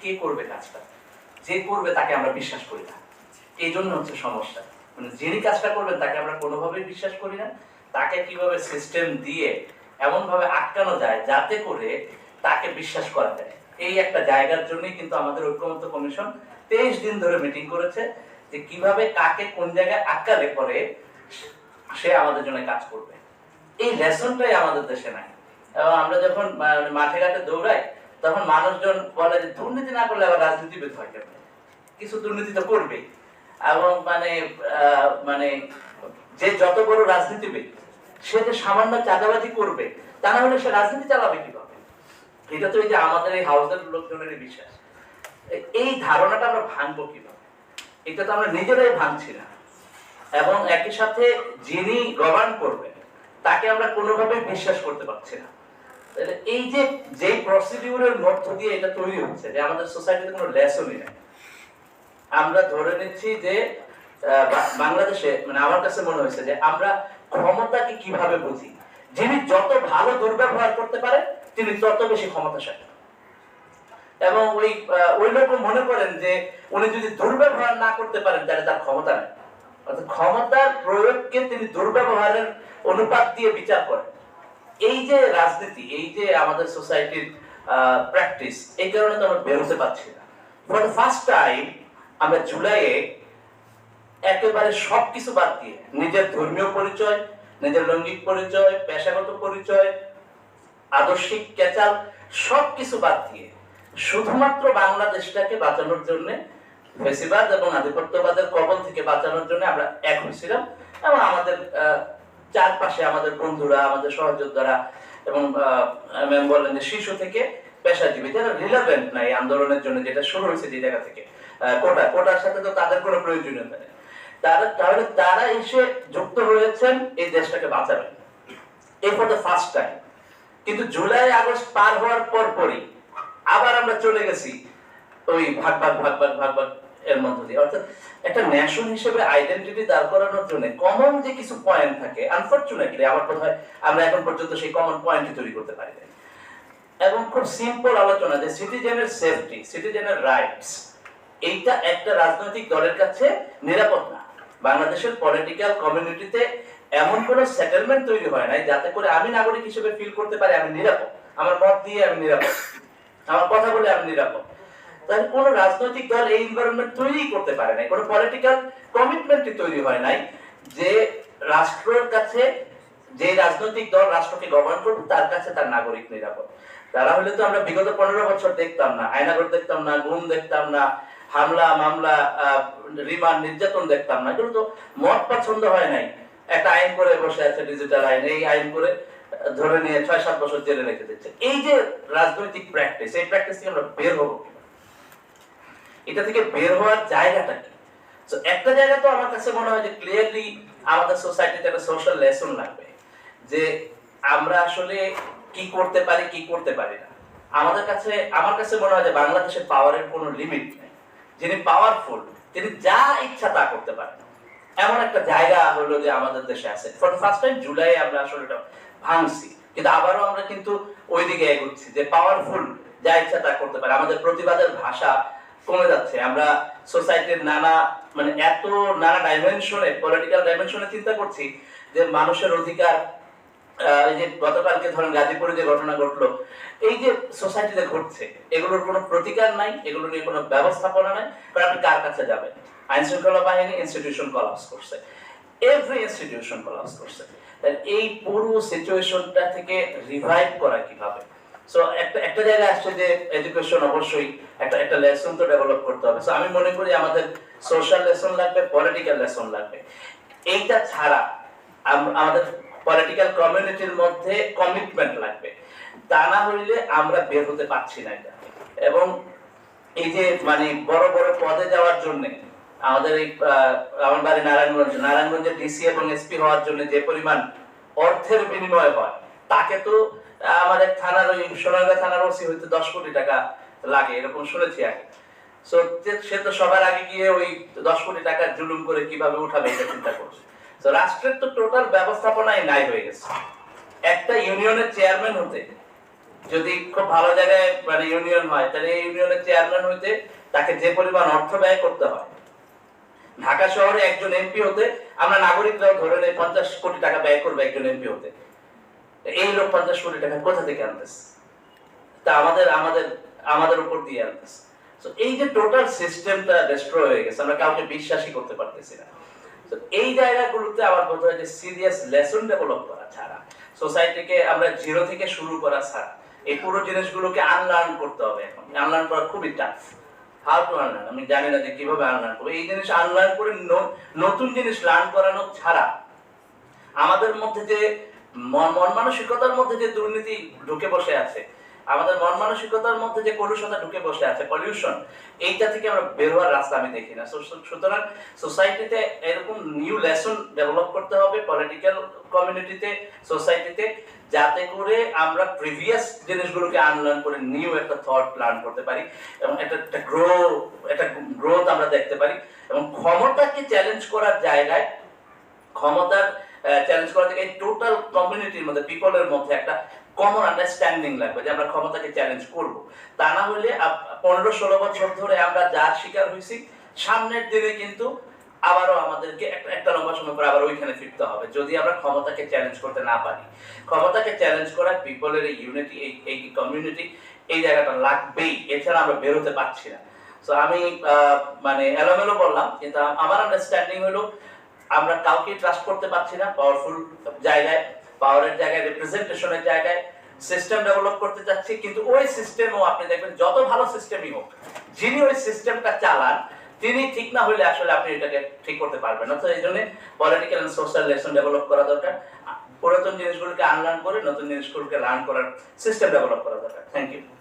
কে করবে কাজটা? যে করবে তাকে আমরা বিশ্বাস করি না। এই জন্য হচ্ছে সমস্যা। মানে যিনি কাজটা করবেন তাকে আমরা কোনোভাবেই বিশ্বাস করি না। তাকে কীভাবে সিস্টেম দিয়ে এমন ভাবে আটকানো যায় যাতে করে তাকে বিশ্বাস করা যায়। এই একটা জায়গার জন্যই কিন্তু আমাদের ঐক্যমত্য কমিশন তেইশ দিন ধরে মিটিং করেছে যে কীভাবে কাকে কোন জায়গায় আটকালে পরে সে আমাদের জন্য কাজ করবে। এই লেসনটাই আমাদের দেশে নাই। এবং আমরা যখন মাঠে ঘাটে দৌড়াই তখন মানুষজন বলে যে দুর্নীতি না করলে আবার রাজনীতিবিদ হয় কেন কিছু দুর্নীতি তো করবেই এবং মানে মানে যে যত বড় রাজনীতিবিদ, সে যে সামান্য চাঁদাবাজি করবে, তা না হলে সে রাজনীতি চালাবে কীভাবে? এটা তো এই যে আমাদের এই হাউসের লোকজনেরই বিশ্বাস। এই ধারণাটা আমরা ভাঙবো কীভাবে? এটা তো আমরা নিজেরাই ভাঙছি না। এবং একই সাথে যিনি গভর্ন করবেন, তাকে আমরা কোনোভাবে বিশ্বাস করতে পারছি না। এই যে যে প্রসিডিউরের মধ্য দিয়ে এটা তৈরি হচ্ছে, যে আমাদের সোসাইটিতে কোনো লেসনই নেই। আমরা ধরে নিচ্ছি যে বাংলাদেশে মানে আমার কাছে মনে হয়েছে যে আমরা ক্ষমতাকে কীভাবে বুঝি? যিনি যত ভালো দুর্ব্যবহার করতে পারে, তিনি তত বেশি ক্ষমতাশালী। এবং ওই ওই লোক মনে করেন যে উনি যদি দুর্ব্যবহার না করতে পারেন, তাহলে তার ক্ষমতা নেই। অর্থাৎ ক্ষমতার প্রয়োগকে তিনি দুর্ব্যবহারের অনুপাত দিয়ে বিচার করেন। এই যে রাজনীতি, এই যে আমাদের সোসাইটির প্র্যাকটিস এই কারণে তো আমরা বেরোতে পারছি না। ফর ফার্স্ট টাইম আমরা জুলাইয়ে একেবারে সবকিছু বাদ দিয়ে, নিজের ধর্মীয় পরিচয়, নিজের লৈঙ্গিক পরিচয়, পেশাগত পরিচয়, আদর্শিক ক্যাচাল, সবকিছু বাদ দিয়ে, শুধুমাত্র বাংলাদেশটাকে বাঁচানোর জন্য, ফেসিবাদ এবং আধিপত্যবাদের কবল থেকে বাঁচানোর জন্য আমরা এক হয়েছিলাম এবং আমাদের চারপাশে আমাদের বন্ধুরা, আমাদের সহযোদ্ধারা এবং বললেন যে শিশু থেকে পেশাজীবী, যারা রিলেভেন্ট না এই আন্দোলনের জন্য যেটা শুরু হয়েছে যে জায়গা থেকে কোটা, কোটার সাথে তো তাদের কোনো প্রয়োজনীয়তা নেই। তারা, তাহলে তারা এসে যুক্ত হয়েছেন এই দেশটাকে বাঁচাবেন এই ফর দ্য ফার্স্ট টাইম কিন্তু জুলাই, আগস্ট পার হওয়ার পর পরই আবার আমরা চলে গেছি ওই ভাগ ভাগ ভাগ ভাগ ভাগ ভাগ এর মধ্য দিয়ে। অর্থাৎ একটা ন্যাশন হিসেবে আইডেন্টিটি দাঁড় করানোর জন্য কমন যে কিছু পয়েন্ট থাকে আনফরচুনেটলি আমার বোধ হয় আমরা এখন পর্যন্ত সেই কমন পয়েন্টই তৈরি করতে পারি নাই। এবং খুব সিম্পল আলোচনা যে সিটিজেনের সেফটি সিটিজেনের রাইটস এইটা একটা রাজনৈতিক দলের কাছে নিরাপদ না। বাংলাদেশের পলিটিক্যাল কমিউনিটিতে এমন কোন সেটেলমেন্ট তৈরি হয় নাই যাতে করে আমি নাগরিক হিসেবে ফিল করতে পারি আমি নিরাপদ। আমার মত দিয়ে আমি নিরাপদ। আমার কথা বলে আমি নিরাপদ। তাহলে কোন রাজনৈতিক দল এই এনভায়রনমেন্ট তৈরি করতে পারে নাই, কোন পলিটিক্যাল কমিটমেন্টই তৈরি হয় নাই যে রাষ্ট্রের কাছে, যে রাজনৈতিক দল রাষ্ট্রকে গভর্ন করবে, তার কাছে তার নাগরিক নিরাপদ। তারা হলে তো আমরা বিগত পনেরো বছর দেখতাম না আয়নাগর দেখতাম না, গুম দেখতাম না, হামলা, মামলা রিমান্ড, নির্যাতন দেখতাম না, এগুলো তো মত পছন্দ হয় নাই। একটা আইন করে বসে আছে ডিজিটাল আইন, এই আইন করে, ধরে নিয়ে ছয় সাত বছর জেলে রেখে দিচ্ছে। এই যে রাজনৈতিক প্র্যাকটিস এই প্র্যাকটিস থেকে আমরা বের হব? এটা থেকে বের হওয়ার জায়গাটা কি? তো একটা জায়গা তো আমার কাছে মনে হয় যে ক্লিয়ারলি আমাদের সোসাইটিতে একটা সোশ্যাল লেসন লাগবে, যে আমরা আসলে কি করতে পারি, কি করতে পারি না। আমাদের কাছে, আমার কাছে মনে হয় যে বাংলাদেশের পাওয়ারের কোনো লিমিট নেই। যিনি পাওয়ারফুল তিনি যা ইচ্ছা তা করতে পারেন। এমন একটা জায়গা হলো যে আমাদের দেশে আছে। ফর ফার্স্ট টাইম জুলাই আমরা আসলে এটা ভাঙছি। কিন্তু আবারও আমরা কিন্তু ওই দিকে এগোচ্ছি যে পাওয়ারফুল যা ইচ্ছা তা করতে পারে। আমাদের প্রতিবাদের ভাষা কমে যাচ্ছে। আমরা সোসাইটির নানা মানে এত নানা ডাইমেনশনে পলিটিক্যাল ডাইমেনশনে চিন্তা করছি যে মানুষের অধিকার এই যে গতকালকে ধরেন গাজীপুরে যে ঘটনা ঘটলো, এই যে সোসাইটিতে ঘটছে, এগুলোর কোনো প্রতিকার নাই, এগুলো নিয়ে কোনো ব্যবস্থাপনা নাই, কারণ আপনি কার কাছে যাবেন? আইন শৃঙ্খলা বাহিনী ইনস্টিটিউশন কলাপস করছে। এভরি ইনস্টিটিউশন কলাপস করছে। এই পুরো সিচুয়েশনটা থেকে রিভাইভ করা কীভাবে? সো একটা একটা জায়গায় আসছে যে এডুকেশন অবশ্যই একটা একটা লেসন তো ডেভেলপ করতে হবে। সো আমি মনে করি আমাদের সোশ্যাল লেসন লাগবে পলিটিক্যাল লেসন লাগবে। এইটা ছাড়া আমাদের পলিটিক্যাল কমিউনিটির মধ্যে কমিটমেন্ট লাগবে। তা না হইলে আমরা বের হতে পারছি না এটা। এবং এই যে মানে বড় বড় পদে যাওয়ার জন্য, আমাদের এই আমার বাড়ি নারায়ণগঞ্জ, নারায়ণগঞ্জে ডিসি এবং এসপি হওয়ার জন্য যে পরিমাণ অর্থের বিনিময় হয়, তাকে তো আমাদের থানার ওই সোনারগাঁ থানার ওসি হইতে দশ কোটি টাকা লাগে, এরকম শুনেছি আগে সো তো সবার আগে গিয়ে ওই দশ কোটি টাকা জুলুম করে কীভাবে উঠাবে এটা চিন্তা করছে। তো রাষ্ট্রের তো টোটাল ব্যবস্থাপনাই নাই হয়ে গেছে। একটা ইউনিয়নের চেয়ারম্যান হতে যদি খুব ভালো জায়গায় মানে ইউনিয়ন হয়, তাহলে এই ইউনিয়নের চেয়ারম্যান হইতে তাকে যে পরিমাণ অর্থ ব্যয় করতে হয়, ঢাকা শহরে একজন এমপি হতে আমরা নাগরিকরাও ধরে নেই পঞ্চাশ কোটি টাকা ব্যয় করবে একজন এমপি হতে। এই কোথা থেকে আনতেছে? তা আমাদের আমাদের আমাদের উপর দিয়ে আনতেছে। তো এই যে টোটাল সিস্টেমটা হয়ে গেছে, আমরা কাউকে বিশ্বাসই করতে পারতেছি না। তো এই জায়গাগুলোতে আমার বোধ হয় যে সিরিয়াস লেসন ডেভেলপ করা ছাড়া সোসাইটিকে আমরা জিরো থেকে শুরু করা ছাড়া, এই পুরো জিনিসগুলোকে আনলার্ন করতে হবে এখন। আনলার্ন করা খুবই টাফ হাউ টু আনলার্ন আমি জানি না যে কীভাবে আনলার্ন করব। এই জিনিস আনলার্ন করে নতুন জিনিস লার্ন করানো ছাড়া, আমাদের মধ্যে যে মন মন মানসিকতার মধ্যে যে দুর্নীতি ঢুকে বসে আছে, আমাদের মন মানসিকতার মধ্যে যে কলুষতা ঢুকে বসে আছে পলিউশন এইটা থেকে আমরা বের হওয়ার রাস্তা আমি দেখি না। সুতরাং সোসাইটিতে এরকম নিউ লেসন ডেভেলপ করতে হবে পলিটিক্যাল কমিউনিটিতে সোসাইটিতে যাতে করে আমরা প্রিভিয়াস জিনিসগুলোকে আনলার্ন করে নিউ একটা থট লার্ন করতে পারি এবং একটা একটা গ্রো একটা গ্রোথ আমরা দেখতে পারি এবং ক্ষমতাকে চ্যালেঞ্জ করার জায়গায় ক্ষমতার চ্যালেঞ্জ করা থেকে টোটাল কমিউনিটির মধ্যে পিপলের মধ্যে একটা কমন আন্ডারস্ট্যান্ডিং লাগবে যে আমরা ক্ষমতাকে চ্যালেঞ্জ করব। তা না হলে পনেরো ষোলো বছর ধরে আমরা যার শিকার হয়েছি, সামনের দিনে কিন্তু আবারও আমাদেরকে একটা একটা লম্বা সময় পর আবার ওইখানে ফিরতে হবে, যদি আমরা ক্ষমতাকে চ্যালেঞ্জ করতে না পারি। ক্ষমতাকে চ্যালেঞ্জ করা পিপলের এই ইউনিটি এই এই কমিউনিটি এই জায়গাটা লাগবেই, এছাড়া আমরা বেরোতে পারছি না। তো আমি মানে এলোমেলো বললাম, কিন্তু আমার আন্ডারস্ট্যান্ডিং হলো আমরা কাউকে ট্রাস্ট করতে পারছি না পাওয়ারফুল জায়গায় পাওয়ারের জায়গায় রিপ্রেজেন্টেশনের জায়গায় সিস্টেম ডেভেলপ করতে চাচ্ছি, কিন্তু ওই সিস্টেমও আপনি দেখবেন যত ভালো সিস্টেমই হোক, যিনি ওই সিস্টেমটা চালান, তিনি ঠিক না হলে আসলে আপনি এটাকে ঠিক করতে পারবেন না। তো এই জন্য political and social lesson develop করা দরকার। পুরাতন জিনিসগুলোকে আনলার্ন করে নতুন জিনিসগুলোকে লার্ন করার সিস্টেম ডেভেলপ করা দরকার। Thank you